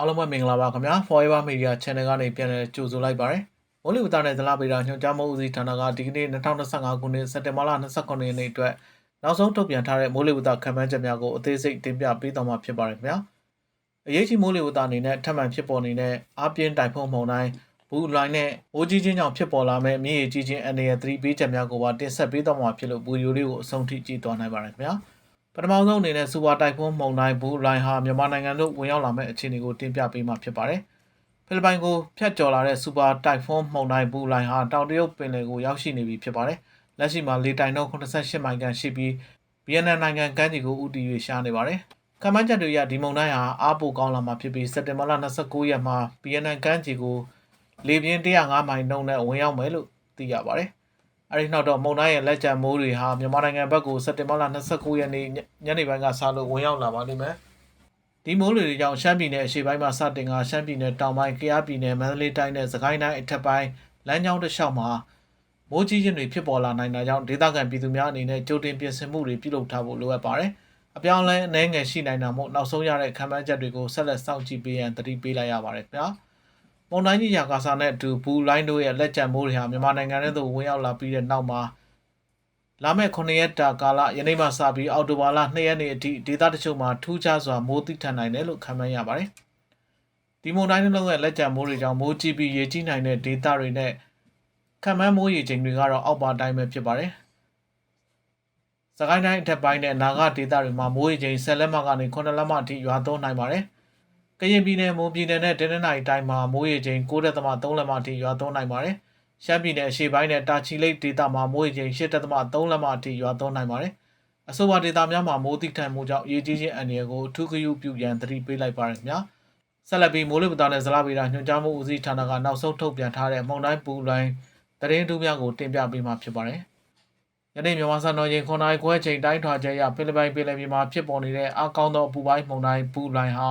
အားလုံးပဲမင်္ဂလာပါခင်ဗျာ Forever Media Channel ကနေပြန်လည်ကြိုဆိုလိုက်ပါရစေ။မိုးလေဝသနဲ့ဇလဗေဒညွှန်ကြားမှုဦးစီးဌာနကဒီကနေ့2025ခုနှစ်စက်တင်ဘာလ29ရက်နေ့အတွက်နောက်ဆုံးထုတ်ပြန်ထားတဲ့မိုးလေဝသခန့်မှန်းချက်များကိုအသေးစိတ်တင်ပြပေးသွားမှာဖြစ်ပါတယ်ခင်ဗျာ။အရေးကြီးမိုးလေဝသအနေနဲ့ထပ်မံဖြစ်ပေါ်နေတဲ့အားပြင်းတိုင်ဖုန်းမုန်တိုင်းဘူးလိုင်းနဲ့အိုးကြီးချင်းကြောင့်ဖြစ်ပေါ်လာမဲ့မြေကြီးချင်းအနေနဲ့သတိပေးချက်များကိုပါတင်ဆက်ပေးသွားမှာဖြစ်လို့ဘူရီယိုလေးကိုအဆုံးထိကြည့်သွားနိုင်ပါတယ်ခင်ဗျာ။ ပထမဆုံးအနေနဲ့စူပါတိုက်ဖုန်းမုန်တိုင်းဘူးလိုင်းဟာမြန်မာနိုင်ငံသို့ဝင်ရောက်လာမဲ့အခြေအနေကိုတင်ပြပေးမှာဖြစ်ပါတယ်။ဖိလစ်ပိုင်ကိုဖျက်ကျော်လာတဲ့စူပါတိုက်ဖုန်းမုန်တိုင်းဘူးလိုင်းဟာတောင်တရုတ်ပင်လယ်ကိုရောက်ရှိနေပြီဖြစ်ပါတယ်။လက်ရှိမှာလေတိုင်နှုန်း88မိုင်ခန့်ရှိပြီးဗီယက်နမ်နိုင်ငံကမ်းခြေကိုဥတီ၍ရှားနေပါတယ်။ကမ္ဘာ့ချက်တွေရဒီမုန်တိုင်းဟာအားပိုကောင်းလာမှာဖြစ်ပြီးစက်တင်ဘာလ29ရက်မှာဗီယက်နမ်ကမ်းခြေကိုလေပြင်း105မိုင်နှုန်းနဲ့ဝင်ရောက်မယ်လို့သိရပါတယ်။ အဲဒီနောက်တော့မုန်တိုင်းရဲ့လက်ကျန်မိုးတွေဟာမြန်မာနိုင်ငံဘက်ကိုစက်တင်ဘာလ29ရက်နေ့ညနေပိုင်းကစလို့ဝင်ရောက်လာပါလိမ့်မယ်။ဒီမိုးလေတွေကြောင့်ရှမ်းပြည်နယ်အရှေ့ပိုင်းမှာစတင်ကရှမ်းပြည်နယ်တောင်ပိုင်း၊ကယားပြည်နယ်၊မန္တလေးတိုင်းနဲ့စကိုင်းတိုင်းအထက်ပိုင်းလမ်းကြောင်းတစ်လျှောက်မှာမိုးကြီးခြင်းတွေဖြစ်ပေါ်လာနိုင်တာကြောင့်ဒေသခံပြည်သူများအနေနဲ့ကြိုတင်ပြင်ဆင်မှုတွေပြုလုပ်ထားဖို့လိုအပ်ပါတယ်။အပြောင်းအလဲအနှဲငယ်ရှိနိုင်တာမို့နောက်ဆုံးရတဲ့ခံမှန်းချက်တွေကိုဆက်လက်စောင့်ကြည့်ပေးရန်တတိပေးလိုက်ရပါတယ်ခင်ဗျာ။ မွန်တိုင်းကြီးရာကာစာနဲ့အတူဘူလိုင်းတို့ရဲ့လက်ကျန်မိုးတွေဟာမြန်မာနိုင်ငံထဲသို့ဝင်ရောက်လာပြီးတဲ့နောက်မှာလာမယ့်9ရက်တာကာလယနေ့မှစပြီးအောက်တိုဘာလ2ရက်နေ့အထိဒေသတချို့မှာထူးခြားစွာမိုးတိထန်နိုင်တယ်လို့ခန့်မှန်းရပါတယ်။ဒီမွန်တိုင်းနှလုံးရဲ့လက်ကျန်မိုးတွေကြောင့်မိုးကြီးပြီးရေကြီးနိုင်တဲ့ဒေသတွေနဲ့ခံမှန်းမိုးရေချိန်တွေကတော့အောက်ပါတိုင်းပဲဖြစ်ပါတယ်။စကိုင်းတိုင်းအထက်ပိုင်းနဲ့နာဂဒေသတွေမှာမိုးရေချိန်10လက်မကနေ9လက်မအထိရွာသွန်းနိုင်ပါတယ်။ ကရင်ပြည်နယ်မိုးပြည်နယ်နဲ့တနင်္သာရီတိုင်းမှာမိုးရေချိန်9.3လက်မအထိရွာသွန်းနိုင်ပါတယ်။ရှမ်းပြည်နယ်အရှေ့ပိုင်းနဲ့တာချီလိတ်ဒေသမှာမိုးရေချိန်8.3လက်မအထိရွာသွန်းနိုင်ပါတယ်။အဆိုပါဒေသများမှာမိုးတိထန်မှုကြောင့်ရေကြီးခြင်းအန္တရာယ်ကိုအထူးဂရုပြုရန်သတိပေးလိုက်ပါရခင်ဗျာ။ဆက်လက်ပြီးမိုးလေဝသနဲ့ဇလဗေဒညွှန်ကြားမှုဦးစီးဌာနကနောက်ဆုံးထုတ်ပြန်ထားတဲ့မုန်တိုင်းပူလိုင်းသတင်းတူးများကိုတင်ပြပေးမှာဖြစ်ပါတယ်။ယနေ့မြန်မာစံတော်ချိန်9နာရီခွဲချိန်တိုင်းထွာချက်ရဖိလစ်ပိုင်ပြည်လယ်ပြင်မှာဖြစ်ပေါ်နေတဲ့အကောင်းသောအပူပိုင်းမုန်တိုင်းပူလိုင်းဟာ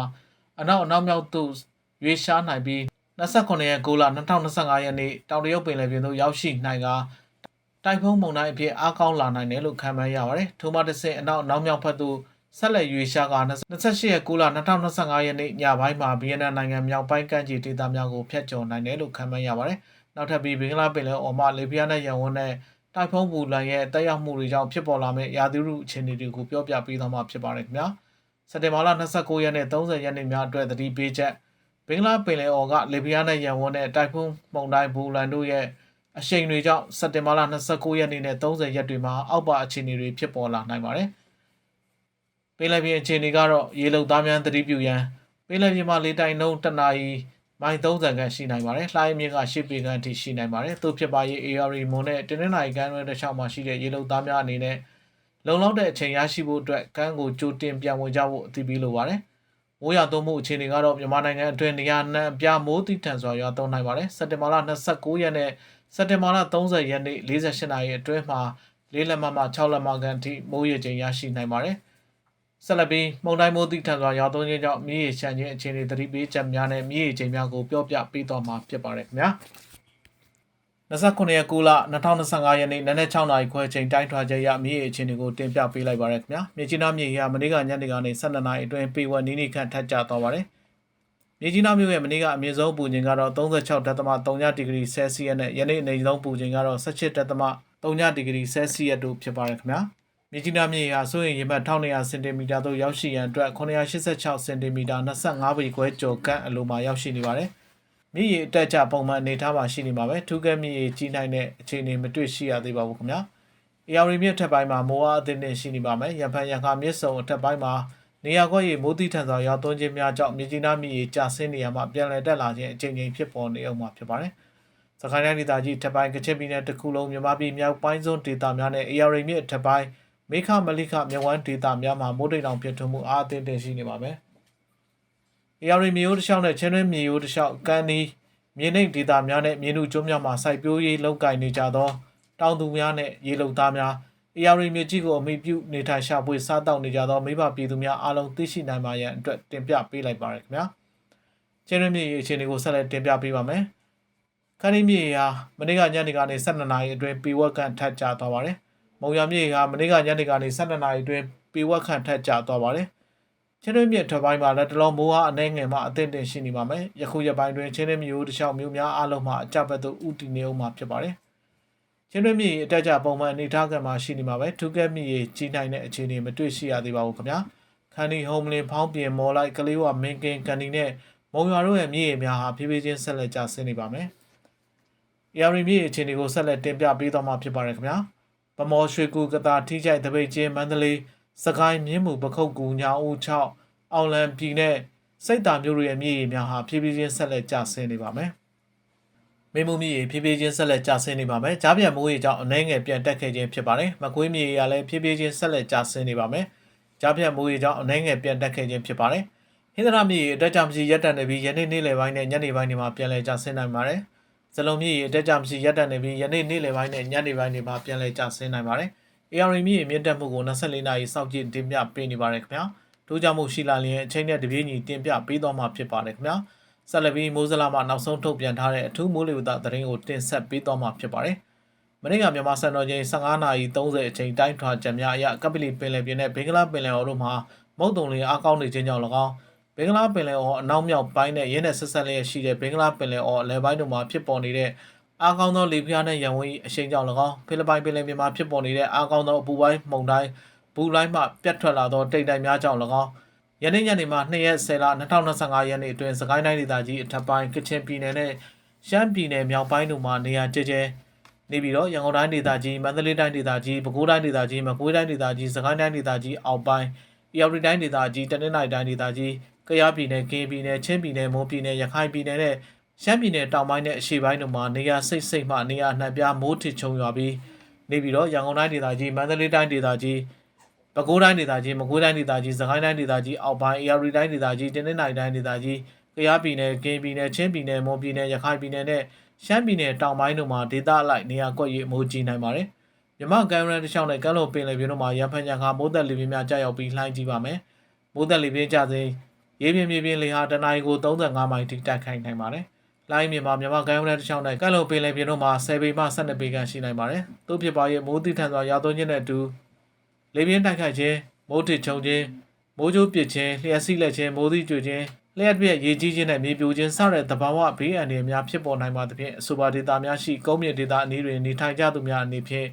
အနောက်အနောက်မြောက်သို့ရွေးရှားနိုင်ပြီး29ရက်9လ2025ရက်နေ့တောင်တရုတ်ပင်လယ်ပြင်သို့ရောက်ရှိနိုင်ကတိုင်ဖုန်းမုန်တိုင်းအဖြစ်အားကောင်းလာနိုင်တယ်လို့ခန့်မှန်းရပါတယ်။ထိုမှတစ်ဆင့်အနောက်အနောက်မြောက်ဘက်သို့ဆက်လက်ရွေးရှားက28ရက်9လ2025ရက်နေ့ညပိုင်းမှာဗီယက်နမ်နိုင်ငံမြောက်ပိုင်းကမ်းခြေဒေသများကိုဖျက်ကျော်နိုင်တယ်လို့ခန့်မှန်းရပါတယ်။နောက်ထပ်ပြီးဘင်္ဂလားပင်လယ်အော်မှလေပြင်းနဲ့ရန်ဝန်းနဲ့တိုင်ဖုန်းပူလန်ရဲ့တက်ရောက်မှုတွေကြောင့်ဖြစ်ပေါ်လာမယ့်ရာသီဥတုအခြေအနေတွေကိုပြောပြပေးသွားမှာဖြစ်ပါတယ်ခင်ဗျာ။ စက်တင်ဘာလ29ရက်နဲ့30ရက်နေ့များအတွက်သတိပေးချက်ဘင်္ဂလားပင်လယ်အော်ကလေပြင်းနဲ့ရန်ဝန်းနဲ့တိုင်ဖုန်းမုန်တိုင်းဘူလန်တို့ရဲ့အရှိန်တွေကြောင့်စက်တင်ဘာလ29ရက်နေ့နဲ့30ရက်တွေမှာအောက်ပါအခြေအနေတွေဖြစ်ပေါ်လာနိုင်ပါတယ်။ပင်လယ်ပြင်အခြေအနေကတော့ရေလုံသားများသတိပြုရန်ပင်လယ်ပြင်မှာလေတိုင်နှုန်းတနာရီမိုင်30ခန့်ရှိနိုင်ပါတယ်။လှိုင်းမြင့်က10ပေခန့်အထိရှိနိုင်ပါတယ်။သို့ဖြစ်ပါရဲ့ AR မွန်နဲ့တင်းနှနိုင်ကမ်းရွယ်တစ်လျှောက်မှာရှိတဲ့ရေလုံသားများအနေနဲ့ လုံလောက်တဲ့အချိန်ရရှိဖို့အတွက်ကမ်းကိုကြိုတင်ပြန်ဝင်ကြဖို့အသိပေးလိုပါတယ်။မိုးရွာသွန်းမှုအခြေအနေကတော့မြန်မာနိုင်ငံအတွင်းနေရာနှံအပြားမိုးတိထန်စွာရွာသွန်းနိုင်ပါတယ်။စက်တင်ဘာလ29ရက်နဲ့စက်တင်ဘာလ30ရက်နေ့48နာရီအတွင်းမှာ၄လက်မမှ6လက်မခန့်အထိမိုးရေချိန်ရရှိနိုင်ပါတယ်။ဆက်လက်ပြီးမုန်တိုင်းမိုးတိထန်စွာရွာသွန်းခြင်းကြောင့်မြေရေရှမ်းခြင်းအခြေအနေသတိပေးချက်များနဲ့မြေရေချိန်များကိုပြောပြပေးသွားမှာဖြစ်ပါတယ်ခင်ဗျာ 29ရက်9လ2025ရက်နေ့နနက်6နာရီခွဲချိန်တိုင်းထွာချက်ရမြေရေအခြေအနေကိုတင်ပြပေးလိုက်ပါရခင်ဗျာမြေကြီးနားမြေရမနေ့ကညနေကနေ12နာရီအတွင်းပေဝက်နီးနီးခန့်ထပ်ကျသွားပါတယ်မြေကြီးနားမြို့ရဲ့မနေ့ကအမြင့်ဆုံးပူချိန်ကတော့36.3ဒီဂရီဆဲလ်စီယပ်နဲ့ယနေ့အနေဆုံးပူချိန်ကတော့18.3ဒီဂရီဆဲလ်စီယပ်တို့ဖြစ်ပါတယ်ခင်ဗျာမြကြီးနားမြေဟာဆိုရင်ရေမှတ်1200စင်တီမီတာသို့ရောက်ရှိရန်အတွက်986စင်တီမီတာ25ပေခွဲကျော်ကန့်အလိုမှာရောက်ရှိနေပါတယ်။ မြေရေအတက်ကြပုံမှန်အနေထားမှာရှိနေပါပဲ။ထူးကဲမြေရေကြီးနိုင်တဲ့အခြေအနေမတွေ့ရှိရသေးပါဘူးခင်ဗျာ။အေယာရီမြစ်ထက်ပိုင်းမှာမိုးအားအသင့်နဲ့ရှိနေပါမယ်။ရံဖန်ရံခါမြစ်စုံအထက်ပိုင်းမှာနေရာခွက်ရေမိုးတိထန်စွာရောက်သွန်းခြင်းများကြောင့်မြကြီးနားမြေရေကျဆင်းနေရမှာပြန်လည်တက်လာခြင်းအချိန်ချင်းဖြစ်ပေါ်နေအောင်မှာဖြစ်ပါတယ်။စကိုင်းတိုင်းဒေသကြီးထက်ပိုင်းကချင်ပြည်နယ်တစ်ခုလုံးမြန်မာပြည်မြောက်ပိုင်းစွန်းဒေသများနဲ့အေယာရီမြစ်ထက်ပိုင်းမေခမလိခမြဝန်းဒေတာများမှာမိုးတိမ်တောင်ပြထွန်းမှုအားအသင့်တင်ရှိနေပါမယ်။ AR မြေရိုးတစ်လျှောက်နဲ့ချင်းတွင်းမြေရိုးတစ်လျှောက်ကမ်းနီးမြေနိမ့်ဒေတာများနဲ့မြေနုကျွန်းများမှာစိုက်ပျိုးရေးလုပ်ကိုင်နေကြသောတောင်သူများနဲ့ရေလုံသားများ AR မြေကြီးကိုအမိပြုနေထိုင်ရှာဖွေစားတောက်နေကြသောမိဘပြည်သူများအားလုံးသိရှိနိုင်ပါရန်အတွက်တင်ပြပေးလိုက်ပါရခင်ဗျာ။ချင်းတွင်းမြေအခြေအနေကိုဆက်လက်တင်ပြပေးပါမယ်။ခန်းဒီမြေဟာမနေ့ကညနေကနေ12နာရီအတွင်းပေဝက်ကန်ထပ်ကျသွားပါတယ်။မုံရမြေကမနေ့ကညနေကနေ12နာရီအတွင်းပေဝက်ခန့်ထက်ကျသွားပါတယ် ချင်းတွင်းမြစ်ထွက်ပိုင်းမှာလက်တလုံးမိုးအားအနှဲငယ်မှအသင့်တင်ရှိနေပါမယ်ယခုရက်ပိုင်းတွင်ချင်းတွင်းမြို့တစ်လျှောက်မြို့များအားလုံးမှာအကြပ်ဘက်သို့ဥတည်နေအောင်မှာဖြစ်ပါတယ်ချင်းတွင်းမြစ်အတက်ကြပုံမှန်အနေထားကမှာရှိနေမှာပဲထူးကဲမြစ်ရေကြီးနိုင်တဲ့အခြေအနေမတွေ့ရှိရသေးပါဘူးခင်ဗျာခန္ဒီဟုံးမလင်ဖောင်းပြင်မော်လိုက်ကလေးဝမင်းကင်းကန်ဒီနဲ့မုံရွာတို့ရဲ့မြစ်ရေများဟာဖြည်းဖြည်းချင်းဆက်လက်ကျဆင်းနေပါမယ်။ရာရီမြစ်အခြေအနေကိုဆက်လက်တင်ပြပေးသွားမှာဖြစ်ပါတယ်ခင်ဗျာ။ဗမော်ရွှေကူကတာထိကြိုက်တပိတ်ချင်းမန္တလေး စကိုင်းမြင်းမှုပခုတ်ကူညာဦး6အောင်လံပြည်နဲ့စိတ်တာမျိုးတွေရဲ့မြစ်ရေများဟာဖြည်းဖြည်းချင်းဆက်လက်ကျဆင်းနေပါမယ်။မိမှုမြစ်ရေဖြည်းဖြည်းချင်းဆက်လက်ကျဆင်းနေပါမယ်။ကြားပြန်မိုးရေကြောင့်အနှဲငယ်ပြန်တက်ခဲ့ခြင်းဖြစ်ပါတယ်။မကွေးမြစ်ရေကလည်းဖြည်းဖြည်းချင်းဆက်လက်ကျဆင်းနေပါမယ်။ကြားပြန်မိုးရေကြောင့်အနှဲငယ်ပြန်တက်ခဲ့ခြင်းဖြစ်ပါတယ်။ဟင်္ဒရာမြစ်ရေအတက်ကြမရှိရက်တန်နေပြီးယနေ့နေ့လယ်ပိုင်းနဲ့ညနေပိုင်းတွေမှာပြန်လည်ကျဆင်းနိုင်ပါတယ်။ဇလုံးမြစ်ရေအတက်ကြမရှိရက်တန်နေပြီးယနေ့နေ့လယ်ပိုင်းနဲ့ညနေပိုင်းတွေမှာပြန်လည်ကျဆင်းနိုင်ပါတယ်။ AR မြစ်ရေမြင့်တက်မှုကို24နာရီစောင့်ကြည့်တင်ပြပေးနေပါတယ်ခင်ဗျာ။ထို့ကြောင့်မို့ရှိလာလျင်အချိန်နဲ့တပြေးညီတင်ပြပေးသွားမှာဖြစ်ပါတယ်ခင်ဗျာ။ဆက်လက်ပြီးမိုးစလာမှနောက်ဆုံးထုတ်ပြန်ထားတဲ့အထူးမိုးလေဝသသတင်းကိုတင်ဆက်ပေးသွားမှာဖြစ်ပါတယ်။မနေ့ကမြန်မာစံတော်ချိန်15နာရီ30အချိန်တိုင်းထွာချက်များအရကပလီပင်လယ်ပြင်နဲ့ဘင်္ဂလားပင်လယ်အော်တို့မှာမုတ်တုံလေးအားကောင်းနေခြင်းကြောင့်၎င်းဘင်္ဂလားပင်လယ်အော်အနောက်မြောက်ပိုင်းနဲ့ရင်းနဲ့ဆက်ဆက်လျက်ရှိတဲ့ဘင်္ဂလားပင်လယ်အော်အလယ်ပိုင်းတို့မှာဖြစ်ပေါ်နေတဲ့ အားကောင်းသောလေပြင်းနဲ့ရန်ဝင်အရှိန်ကြောင့်၎င်းဖိလစ်ပိုင်ပင်လယ်ပြင်မှာဖြစ်ပေါ်နေတဲ့အားကောင်းသောအပူပိုင်းမုန်တိုင်းဘူလိုင်းမှပြတ်ထွက်လာသောတိမ်တိုင်များကြောင့်၎င်းယနေ့ညနေမှာ2ရက်10လ2025ရက်နေ့အတွင်းစကိုင်းတိုင်းဒေသကြီးအထက်ပိုင်းကချင်ပြည်နယ်နဲ့ရှမ်းပြည်နယ်မြောက်ပိုင်းတို့မှာနေရာကျကျနေပြီးတော့ရန်ကုန်တိုင်းဒေသကြီးမန္တလေးတိုင်းဒေသကြီးပဲခူးတိုင်းဒေသကြီးမကွေးတိုင်းဒေသကြီးစကိုင်းတိုင်းဒေသကြီးအောက်ပိုင်းအေရီတိုင်းဒေသကြီးတနင်္သာရီတိုင်းဒေသကြီးကယားပြည်နယ်ကင်းပြည်နယ်ချင်းပြည်နယ်မွန်ပြည်နယ်ရခိုင်ပြည်နယ်နဲ့ ရှမ်းပြည်နယ်တောင်ပိုင်းနဲ့အရှေ့ပိုင်းတို့မှာနေရာစိတ်စိတ်မှနေရာနှံပြမိုးထစ်ချုံရွာပြီးနေပြီးတော့ရန်ကုန်တိုင်းဒေသကြီးမန္တလေးတိုင်းဒေသကြီးပဲခူးတိုင်းဒေသကြီးမကွေးတိုင်းဒေသကြီးစကိုင်းတိုင်းဒေသကြီးအောက်ပိုင်းအေရီတိုင်းဒေသကြီးတနင်္သာရီတိုင်းဒေသကြီးကယားပြည်နယ်ကင်းပြည်နယ်ချင်းပြည်နယ်မွန်ပြည်နယ်ရခိုင်ပြည်နယ်နဲ့ရှမ်းပြည်နယ်တောင်ပိုင်းတို့မှာဒေသအလိုက်နေရာကွက်၍မိုးကြီးနိုင်ပါတယ်မြမကမ်းရန်တစ်လျှောက်နဲ့ကမ်းလွန်ပင်လယ်ပြင်တို့မှာရန်ဖန်ရန်ခါမိုးသက်လေပြင်းများကြာရောက်ပြီးလှိုင်းကြီးပါမယ်မိုးသက်လေပြင်းကြစဉ်ရေပြင်မြေပြင်လေဟာတနအီကို35မိုင်ထိတိုက်ခိုက်နိုင်ပါတယ်။ လိုင်းမြန်မာမြန်မာကမ်းရိုးတန်းတစ်ချောင်းနဲ့ကန့်လုံပင်လယ်ပြင်တို့မှာ10ပေမှ12ပေခန့်ရှိနိုင်ပါတယ်။သို့ဖြစ်ပါရဲ့မိုးတိထန်စွာရာသွန်းခြင်းနဲ့အတူလေပြင်းတိုက်ခိုက်ခြင်းမိုးထစ်ချုံခြင်းမိုးကြိုးပစ်ခြင်းလျှက်စီးလက်ခြင်းမိုးသီးကျွခြင်းလျှက်ပြက်ရေကြီးခြင်းနဲ့မြေပြိုခြင်းစတဲ့သဘာဝဘေးအန္တရာယ်များဖြစ်ပေါ်နိုင်ပါသဖြင့်အဆိုပါဒေသများရှိကုန်းမြင့်ဒေသအနည်းတွင်နေထိုင်ကြသူများအနေဖြင့်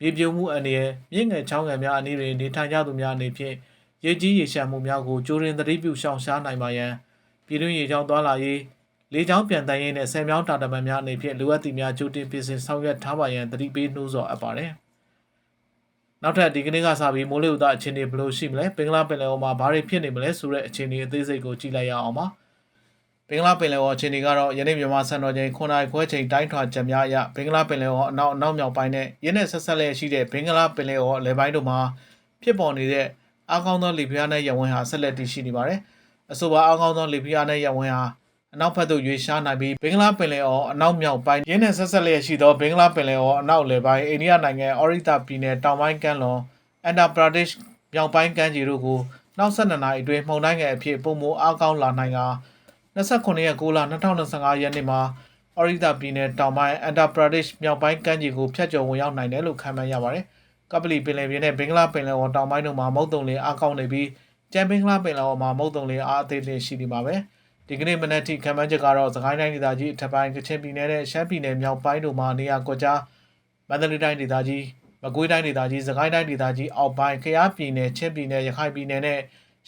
မြေပြိုမှုအန္တရာယ်မြင့်ငယ်ချောင်းငယ်များအနည်းတွင်နေထိုင်ကြသူများအနေဖြင့်ရေကြီးရေရှမ်းမှုများကိုကြိုးရင်သတိပြုရှောင်ရှားနိုင်ပါရန်ပြည်တွင်းရေကြောင်းသွားလာရေး လေကြောင်းပြန်တန်းရေးနဲ့ဆယ်မြောင်းတာတမန်များအနေဖြင့်လိုအပ်သည့်များကြိုတင်ပြင်ဆင်ဆောင်ရွက်ထားပါရန်သတိပေးနှိုးဆော်အပ်ပါတယ်။နောက်ထပ်ဒီကနေ့ကစပြီးမိုးလေဝသအခြေအနေဘယ်လိုရှိမလဲဘင်္ဂလားပင်လယ်အော်မှာဘာတွေဖြစ်နေမလဲဆိုတဲ့အခြေအနေအသေးစိတ်ကိုကြည့်လိုက်ရအောင်ပါ။ဘင်္ဂလားပင်လယ်အော်အခြေအနေကတော့ယနေ့မြန်မာစံတော်ချိန်9နာရီခွဲချိန်တိုင်းထွာချက်များအရဘင်္ဂလားပင်လယ်အော်အနောက်အနောက်မြောက်ပိုင်းနဲ့ရင်းနဲ့ဆက်ဆက်လျက်ရှိတဲ့ဘင်္ဂလားပင်လယ်အော်အလယ်ပိုင်းတို့မှာဖြစ်ပေါ်နေတဲ့အားကောင်းသောလေပြင်းနဲ့ရဝန်းဟာဆက်လက်တည်ရှိနေပါတယ်။အဆိုပါအားကောင်းသောလေပြင်းနဲ့ရဝန်းဟာ အနောက်ဘက်သို့ရွေ့ရှားနိုင်ပြီးဘင်္ဂလားပင်လယ်အော်အနောက်မြောက်ပိုင်းရင်းနဲ့ဆက်ဆက်လျက်ရှိသောဘင်္ဂလားပင်လယ်အော်အနောက်လယ်ပိုင်းအိန္ဒိယနိုင်ငံအော်ရီတာပြည်နယ်တောင်ပိုင်းကမ်းလွန်အန်ဒါပရာဒက်မြောက်ပိုင်းကမ်းခြေတို့ကိုနောက်ဆက်နှစ်နာရီအတွင်းမှုန်တိုင်းငယ်အဖြစ်ပုံမအားကောင်းလာနိုင်က29ရက်6လ2025ရက်နေ့မှာအော်ရီတာပြည်နယ်တောင်ပိုင်းအန်ဒါပရာဒက်မြောက်ပိုင်းကမ်းခြေကိုဖျက်ကျော်ဝင်ရောက်နိုင်တယ်လို့ခန့်မှန်းရပါတယ်။ကပလီပင်လယ်ပြင်နဲ့ဘင်္ဂလားပင်လယ်အော်တောင်ပိုင်းတို့မှာမုတ်တုံလင်းအားကောင်းနေပြီးကျန်ဘင်္ဂလားပင်လယ်အော်မှာမုတ်တုံလင်းအားအသေးလေးရှိနေပါပဲ။ ဒီကနေ့မနက်ထိခန့်မှန်းချက်ကတော့စကိုင်းတိုင်းဒေသကြီးအထက်ပိုင်းကချင်ပြည်နယ်နဲ့ရှမ်းပြည်နယ်မြောက်ပိုင်းတို့မှာနေရာကွက်ကြားမန္တလေးတိုင်းဒေသကြီးမကွေးတိုင်းဒေသကြီးစကိုင်းတိုင်းဒေသကြီးအောက်ပိုင်းကယားပြည်နယ်ချင်းပြည်နယ်ရခိုင်ပြည်နယ်နဲ့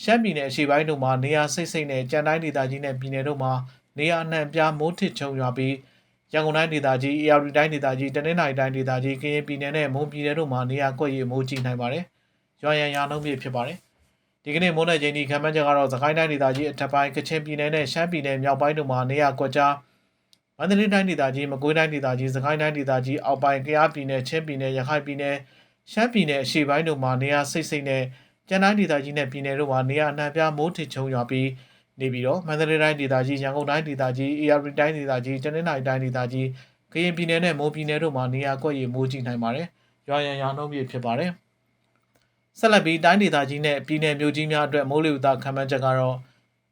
ရှမ်းပြည်နယ်အရှေ့ပိုင်းတို့မှာနေရာစိတ်စိတ်နဲ့ကြံတိုင်းဒေသကြီးနဲ့ပြည်နယ်တို့မှာနေရာအနှံ့ပြားမိုးထစ်ချုံရွာပြီးရန်ကုန်တိုင်းဒေသကြီး၊ AR တိုင်းဒေသကြီး၊တနင်္သာရီတိုင်းဒေသကြီး၊ကရင်ပြည်နယ်နဲ့မွန်ပြည်နယ်တို့မှာနေရာကွက်ရမိုးကြီးနိုင်ပါတယ်။ရွာရန်ရာနှုန်းပြည့်ဖြစ်ပါတယ်။ ဒီကနေ့မိုးနဲ့ချိန်ဒီခံမှန်းချက်ကတော့သခိုင်းတိုင်းဒေသကြီးအထက်ပိုင်းကချင်ပြည်နယ်နဲ့ရှမ်းပြည်နယ်မြောက်ပိုင်းတို့မှာနေရာကွက်ကြားမန္တလေးတိုင်းဒေသကြီးမကွေးတိုင်းဒေသကြီးစကိုင်းတိုင်းဒေသကြီးအောက်ပိုင်းကယားပြည်နယ်ချင်းပြည်နယ်ရခိုင်ပြည်နယ်ရှမ်းပြည်နယ်အရှေ့ပိုင်းတို့မှာနေရာစိတ်စိတ်နဲ့ကျန်တိုင်းဒေသကြီးနဲ့ပြည်နယ်တို့မှာနေရာအနှံ့ပြားမိုးထစ်ချုံရွာပြီးနေပြီးတော့မန္တလေးတိုင်းဒေသကြီးရန်ကုန်တိုင်းဒေသကြီး AR တိုင်းဒေသကြီးတနင်္သာရီတိုင်းဒေသကြီးကရင်ပြည်နယ်နဲ့မွန်ပြည်နယ်တို့မှာနေရာကွက်ရမိုးကြီးနိုင်ပါတယ်။ရွာရန်ရာနှုန်းပြည့်ဖြစ်ပါတယ်။ ဆက်လက်ပြီးတိုင်းဒေသကြီးနဲ့ပြည်နယ်မြို့ကြီးများအတွက်မိုးလေဝသခန့်မှန်းချက်ကတော့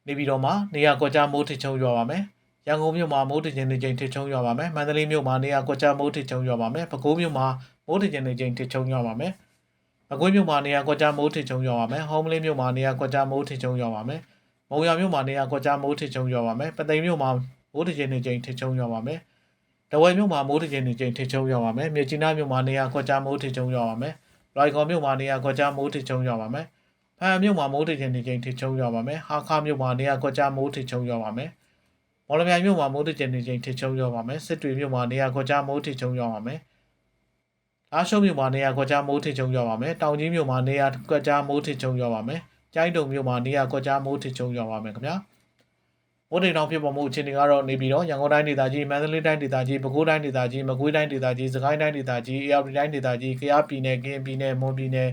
နေပြည်တော်မှာနေရာကွက်ကြားမိုးထစ်ချုံရွာပါမယ်။ရန်ကုန်မြို့မှာမိုးထစ်ခြင်းနေချိန်ထစ်ချုံရွာပါမယ်။မန္တလေးမြို့မှာနေရာကွက်ကြားမိုးထစ်ချုံရွာပါမယ်။ပဲခူးမြို့မှာမိုးထစ်ခြင်းနေချိန်ထစ်ချုံရွာပါမယ်။မကွေးမြို့မှာနေရာကွက်ကြားမိုးထစ်ချုံရွာပါမယ်။ဟောမလေးမြို့မှာနေရာကွက်ကြားမိုးထစ်ချုံရွာပါမယ်။မုံရမြို့မှာနေရာကွက်ကြားမိုးထစ်ချုံရွာပါမယ်။ပသိမ်မြို့မှာမိုးထစ်ချင်းနေချင်းထစ်ချုံရွာပါမယ်။တဝယ်မြို့မှာမိုးထစ်ချင်းနေချင်းထစ်ချုံရွာပါမယ်။မြေကြီးနားမြို့မှာနေရာကွက်ကြားမိုးထစ်ချုံရွာပါမယ်။ ရိုင်ကော်မြို့မှာနေရာကွက်ကြားမိုးထစ်ချုံရွာပါမယ်။ဖန်မြို့မှာမိုးထစ်ချင်းနေချင်းထစ်ချုံရွာပါမယ်။ဟာခါမြို့မှာနေရာကွက်ကြားမိုးထစ်ချုံရွာပါမယ်။မော်လမြိုင်မြို့မှာမိုးထစ်ချင်းနေချင်းထစ်ချုံရွာပါမယ်။စစ်တွေမြို့မှာနေရာကွက်ကြားမိုးထစ်ချုံရွာပါမယ်။အားရှုံးမြို့မှာနေရာကွက်ကြားမိုးထစ်ချုံရွာပါမယ်။တောင်ကြီးမြို့မှာနေရာကွက်ကြားမိုးထစ်ချုံရွာပါမယ်။ကျိုင်းတုံမြို့မှာနေရာကွက်ကြားမိုးထစ်ချုံရွာပါမယ်ခင်ဗျာ။ မိုးတိမ်တောင်ဖြစ်ပေါ်မှုအခြေအနေကတော့နေပြည်တော်ရန်ကုန်တိုင်းဒေသကြီးမန္တလေးတိုင်းဒေသကြီးပဲခူးတိုင်းဒေသကြီးမကွေးတိုင်းဒေသကြီးစကိုင်းတိုင်းဒေသကြီးအေရဝတီတိုင်းဒေသကြီးကယားပြည်နယ်ကရင်ပြည်နယ်မွန်ပြည်နယ်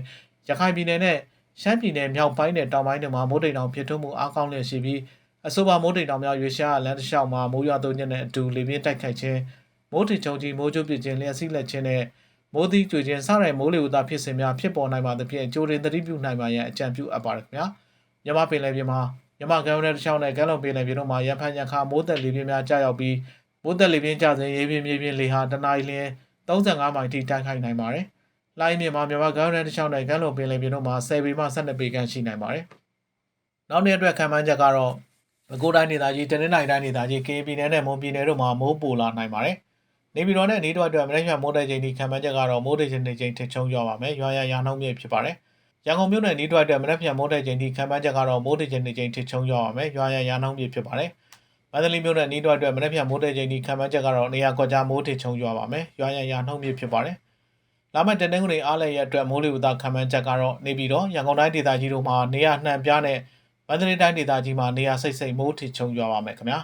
ရခိုင်ပြည်နယ်နဲ့ရှမ်းပြည်နယ်မြောက်ပိုင်းနဲ့တောင်ပိုင်းတွေမှာမိုးတိမ်တောင်ဖြစ်ထွန်းမှုအားကောင်းလျက်ရှိပြီးအဆိုပါမိုးတိမ်တောင်များရွေးရှားလမ်းတစ်လျှောက်မှာမိုးရွာသွန်းခြင်းနဲ့အတူလေပြင်းတိုက်ခိုက်ခြင်းမိုးထစ်ချုံကြီးမိုးကြိုးပစ်ခြင်းလျှက်စီးလက်ခြင်းနဲ့မိုးသီးကြွေခြင်းစတဲ့မိုးလေဝသဖြစ်စဉ်များဖြစ်ပေါ်နိုင်ပါသဖြင့်ကြိုတင်သတိပြုနိုင်ပါရန်အကြံပြုအပ်ပါတယ်ခင်ဗျာမြမပင်လယ်ပြင်မှာ မြမကမ်းရိုးတစ်ချောင်းနဲ့ကမ်းလွန်ပင်လယ်ပြင်တို့မှာရန်ဖန်ရန်ခါမိုးသက်လေပြင်းများကြာရောက်ပြီးမိုးသက်လေပြင်းကျစဉ်ရေပြင်းမြေပြင်းလေဟာတနအီလင်း35မိုင်ထိတိုက်ခိုက်နိုင်ပါတယ်လိုင်းမြမှာမြမကမ်းရိုးတစ်ချောင်းနဲ့ကမ်းလွန်ပင်လယ်ပြင်တို့မှာ10ပေမှ12ပေခန့်ရှိနိုင်ပါတယ်နောက်နေ့အတွက်ခံမှန်းချက်ကတော့ပဲခူးတိုင်းဒေသကြီးတနင်္သာရီတိုင်းဒေသကြီးကေပြည်နယ်နဲ့မွန်ပြည်နယ်တို့မှာမိုးပိုလာနိုင်ပါတယ်နေပြည်တော်နဲ့နေတော့အတွက်မနေ့ကမိုးတဲ့ချိန်ဒီခံမှန်းချက်ကတော့မိုးတဲ့ချိန်ဒီချိန်ထချုံရွာပါမယ်ရွာရရာနှုံးမြစ်ဖြစ်ပါတယ် ရန်ကုန်မြို့နယ်နေတော့အတွက်မနေ့ကမိုးတဲ့ချိန်ဒီခံမှန်းချက်ကတော့မိုးတဲ့ချိန်ဒီချိန်ထချုံရွာပါမယ်ရွာရရာနှုံးမြစ်ဖြစ်ပါတယ်မန္တလေးမြို့နယ်နေတော့အတွက်မနေ့ကမိုးတဲ့ချိန်ဒီခံမှန်းချက်ကတော့နေရာကွက်ကြားမိုးထချုံရွာပါမယ်ရွာရရာနှုံးမြစ်ဖြစ်ပါတယ်လာမယ့်တနင်္ဂနွေအားလည်းရအတွက်မိုးလေဝသခံမှန်းချက်ကတော့နေပြည်တော်ရန်ကုန်တိုင်းဒေသကြီးတို့မှာနေရာနှံပြားနဲ့မန္တလေးတိုင်းဒေသကြီးမှာနေရာစိတ်စိတ်မိုးထချုံရွာပါမယ်ခင်ဗျာ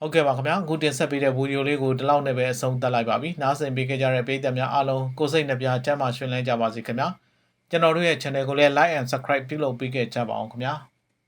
ဟုတ်ကဲ့ပါခင်ဗျာအခုတင်ဆက်ပေးတဲ့ဗီဒီယိုလေးကိုဒီလောက်နဲ့ပဲအဆုံးသတ်လိုက်ပါပြီနားဆင်ပေးကြတဲ့ပရိသတ်များအားလုံးကိုယ်စိတ်နှပြကျမ်းမာရှင်လန်းကြပါစေခင်ဗျာ ကျွန်တော်တို့ရဲ့ channel ကိုလည်း like and subscribe ပြုလုပ်ပေးခဲ့ကြပါအောင်ခင်ဗျာ